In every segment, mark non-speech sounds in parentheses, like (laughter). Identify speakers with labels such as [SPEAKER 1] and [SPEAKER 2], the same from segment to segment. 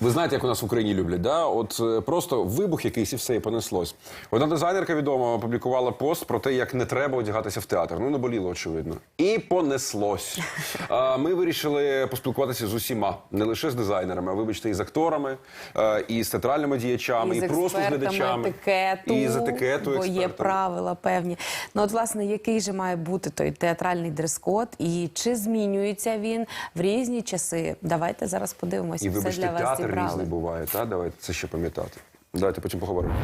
[SPEAKER 1] Ви знаєте, як у нас в Україні люблять, да? От е, просто вибух якийсь і все, і понеслось. Одна дизайнерка відома опублікувала пост про те, як не треба одягатися в театр. Ну, не боліло, очевидно. І понеслось. (laughs) А, ми вирішили поспілкуватися з усіма, не лише з дизайнерами, а вибачте, і з акторами, е, і з театральними діячами, і,
[SPEAKER 2] з
[SPEAKER 1] просто з глядачами.
[SPEAKER 2] етикету,
[SPEAKER 1] і з етикету
[SPEAKER 2] бо є правила певні. Ну от власне, який же має бути той театральний дрес-код і чи змінюється він в різні часи? Давайте зараз подивимося.
[SPEAKER 1] І
[SPEAKER 2] Все
[SPEAKER 1] вибачте,
[SPEAKER 2] для вас
[SPEAKER 1] театр різний буває, та? Давайте це ще пам'ятати. Давайте потім поговоримо.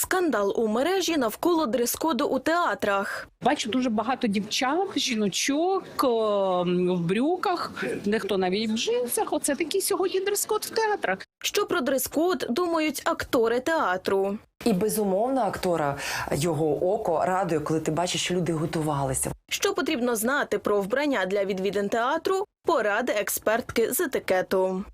[SPEAKER 3] Скандал у мережі навколо дрес-коду у театрах.
[SPEAKER 4] Бачу дуже багато дівчат, жіночок е, в брюках, дехто навіть в джинсах. Оце такий сьогодні дрес-код в театрах.
[SPEAKER 3] Що про дрес-код думають актори театру?
[SPEAKER 5] І безумовно актора його око радує, коли ти бачиш, що люди готувалися.
[SPEAKER 3] Що потрібно знати про вбрання для відвідин театру? Поради експертки з етикету.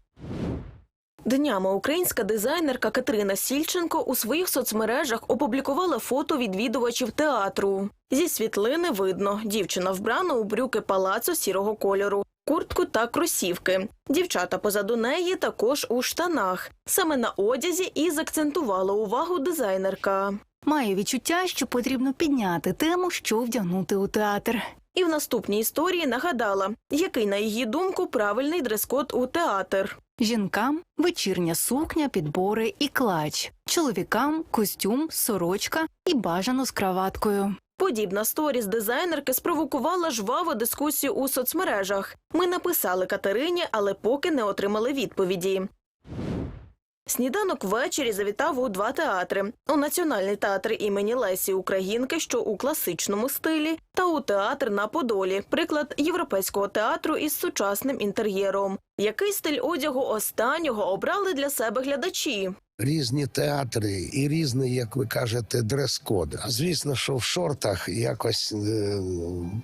[SPEAKER 3] Днями українська дизайнерка Катерина Сільченко у своїх соцмережах опублікувала фото відвідувачів театру. Зі світлини видно, дівчина вбрана у брюки палацу сірого кольору, куртку та кросівки. Дівчата позаду неї також у штанах. Саме на одязі і закцентувала увагу дизайнерка.
[SPEAKER 6] Має відчуття, що потрібно підняти тему, що вдягнути у театр.
[SPEAKER 3] І в наступній історії нагадала, який, на її думку, правильний дрес-код у театр.
[SPEAKER 6] Жінкам вечірня сукня, підбори і клач. Чоловікам костюм, сорочка і бажано з краваткою.
[SPEAKER 3] Подібна сторіс дизайнерки спровокувала жваву дискусію у соцмережах. Ми написали Катерині, але поки не отримали відповіді. Сніданок ввечері завітав у два театри: у Національний театр імені Лесі Українки, що у класичному стилі, та у театр на Подолі, приклад європейського театру із сучасним інтер'єром. Який стиль одягу останнього обрали для себе глядачі?
[SPEAKER 7] Різні театри і різний, як ви кажете, дрес-код. Звісно, що в шортах якось е,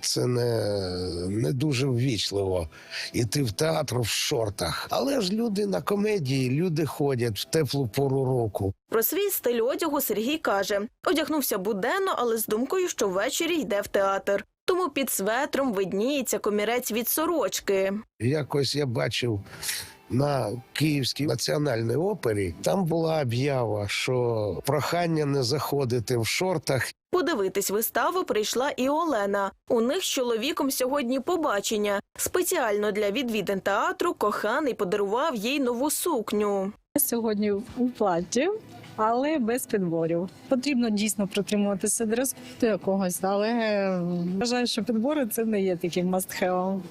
[SPEAKER 7] це не, не дуже ввічливо іти в театр в шортах. Але ж люди на комедії, люди ходять в теплу пору року.
[SPEAKER 3] Про свій стиль одягу Сергій каже: одягнувся буденно, але з думкою, що ввечері йде в театр. Тому під светром видніється комірець від сорочки.
[SPEAKER 7] Якось я бачив. На Київській національній опері там була об'ява, що прохання не заходити в шортах
[SPEAKER 3] Подивитись виставу прийшла і Олена. У них з чоловіком сьогодні побачення. Спеціально для відвідин театру коханий подарував їй нову сукню.
[SPEAKER 8] сьогодні в платі, але без підборів. Потрібно дійсно притримуватися дрес-коду якогось, але е, вважаю, що підбори це не є таким must-have.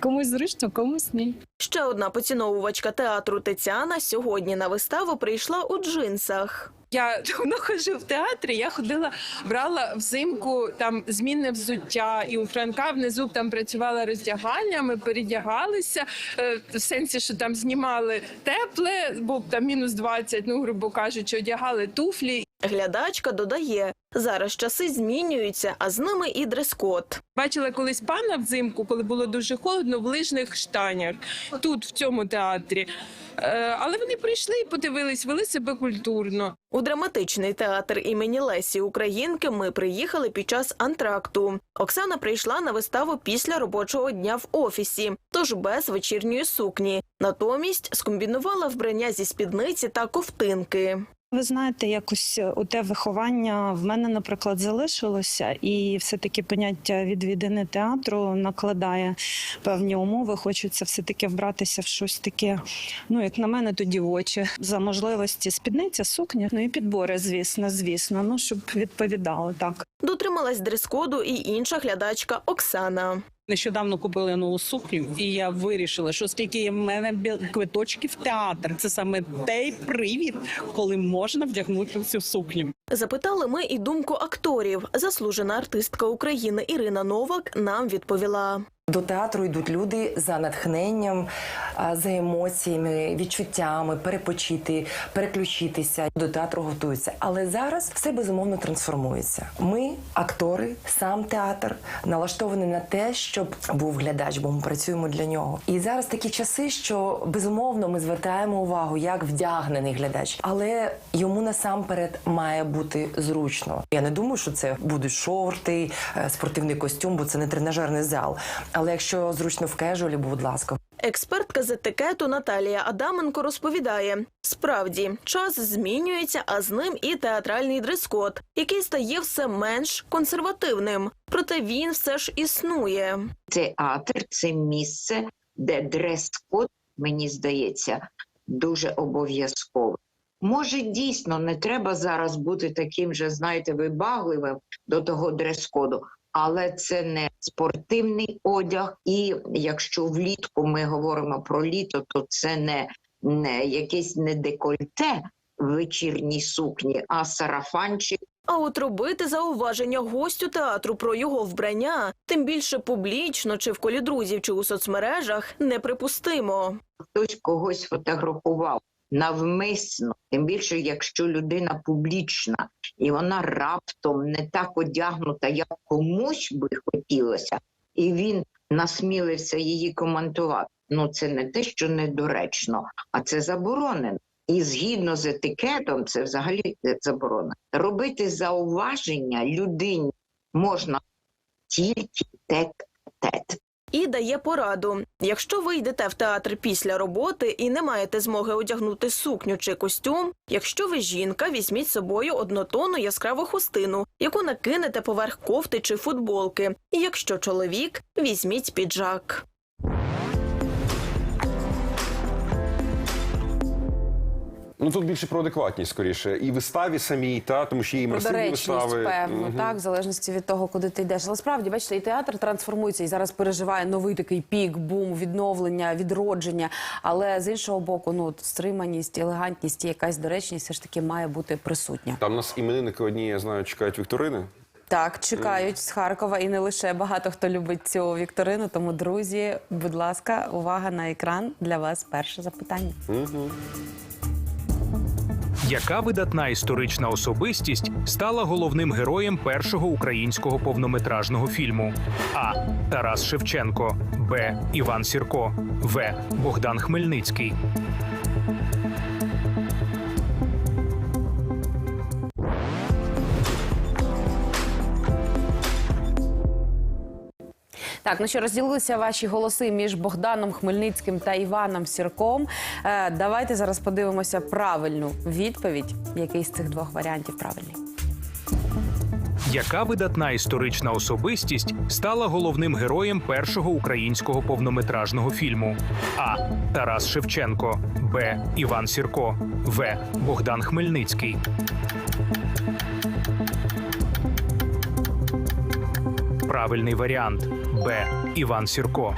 [SPEAKER 8] Комусь зручно, комусь ні.
[SPEAKER 3] Ще одна поціновувачка театру Тетяна сьогодні на виставу прийшла у джинсах.
[SPEAKER 9] Я (laughs) давно ходжу в театрі. Я ходила, брала взимку там змінне взуття, і у Франка внизу там працювала роздягальня. Ми передягалися е, в сенсі, що там знімали тепле, бо там мінус 20, ну грубо кажучи, одягали туфлі.
[SPEAKER 3] Глядачка додає: зараз часи змінюються, а з ними і дрес-код.
[SPEAKER 9] Бачила колись пана взимку, коли було дуже холодно, в лижних штанях тут, в цьому театрі. Е, Але вони прийшли і подивились, вели себе культурно.
[SPEAKER 3] У драматичний театр імені Лесі Українки ми приїхали під час антракту. Оксана прийшла на виставу після робочого дня в офісі, тож без вечірньої сукні. Натомість скомбінувала вбрання зі спідниці та ковтинки.
[SPEAKER 8] Ви знаєте, якось у те виховання в мене, наприклад, залишилося, і все-таки поняття відвідини театру накладає певні умови. Хочеться все-таки вбратися в щось таке, ну як на мене, тоді очі. За можливості спідниця, сукня, ну і підбори, звісно, звісно. Ну щоб відповідало так.
[SPEAKER 3] Дотрималась дрес-коду і інша глядачка Оксана.
[SPEAKER 4] Нещодавно купили нову сукню, і я вирішила, що скільки є в мене квиточки в театр, це саме той привід, коли можна вдягнути цю сукню.
[SPEAKER 3] Запитали ми і думку акторів. Заслужена артистка України Ірина Новак нам відповіла.
[SPEAKER 5] До театру йдуть люди за натхненням, за емоціями, відчуттями, перепочити, переключитися. До театру готуються. Але зараз все безумовно трансформується. Ми, актори, сам театр, налаштовані на те, щоб був глядач, бо ми працюємо для нього. І зараз такі часи, що безумовно ми звертаємо увагу, як вдягнений глядач, але йому насамперед має бути зручно. Я не думаю, що це будуть шорти, е, спортивний костюм, бо це не тренажерний зал. Але якщо зручно в кежуалі, будь ласка,
[SPEAKER 3] Експертка з етикету Наталія Адаменко розповідає: справді час змінюється, а з ним і театральний дрес-код, який стає все менш консервативним. Проте він все ж існує.
[SPEAKER 10] театр це місце, де дрес-код, мені здається, дуже обов'язковий. Може, дійсно не треба зараз бути таким же, знаєте, вибагливим до того дрес-коду, але це не спортивний одяг. І якщо влітку ми говоримо про літо, то це не, не якесь не декольте в вечірній сукні, а сарафанчик
[SPEAKER 3] А от робити зауваження гостю театру про його вбрання, тим більше публічно, чи в колі друзів, чи у соцмережах, неприпустимо.
[SPEAKER 10] хтось когось фотографував навмисно, тим більше, якщо людина публічна і вона раптом не так одягнута, як комусь би хотілося, і він насмілився її коментувати. Ну це не те, що недоречно, а це заборонено. І згідно з етикетом, це взагалі заборонено. Робити зауваження людині можна тільки тет-тет.
[SPEAKER 3] І дає пораду: якщо ви йдете в театр після роботи і не маєте змоги одягнути сукню чи костюм, якщо ви жінка, візьміть з собою однотонну яскраву хустину, яку накинете поверх кофти чи футболки. І якщо чоловік, візьміть піджак.
[SPEAKER 1] Ну тут більше про адекватність скоріше. І виставі самій, та тому що є і
[SPEAKER 2] Про
[SPEAKER 1] вистави.
[SPEAKER 2] певно,
[SPEAKER 1] Мгм.
[SPEAKER 2] так, в залежності від того, куди ти йдеш. Але справді, бачите, і театр трансформується і зараз переживає новий такий пік, бум, відновлення, відродження. Але з іншого боку, ну стриманість, елегантність і якась доречність все ж таки має бути присутня.
[SPEAKER 1] Там у нас іменинники одні, я знаю, чекають вікторини.
[SPEAKER 2] Так, чекають з Харкова і не лише багато хто любить цю вікторину. Тому, друзі, будь ласка, увага на екран для вас. Перше запитання.
[SPEAKER 11] Яка видатна історична особистість стала головним героєм першого українського повнометражного фільму? А. Тарас Шевченко, Б. Іван Сірко, В. Богдан Хмельницький.
[SPEAKER 2] Так, ну що розділилися ваші голоси між Богданом Хмельницьким та Іваном Сірком. Е, давайте зараз подивимося правильну відповідь. Який з цих двох варіантів правильний?
[SPEAKER 11] Яка видатна історична особистість стала головним героєм першого українського повнометражного фільму? А. Тарас Шевченко, Б. Іван Сірко, В. Богдан Хмельницький. Правильний варіант Б. Іван Сірко.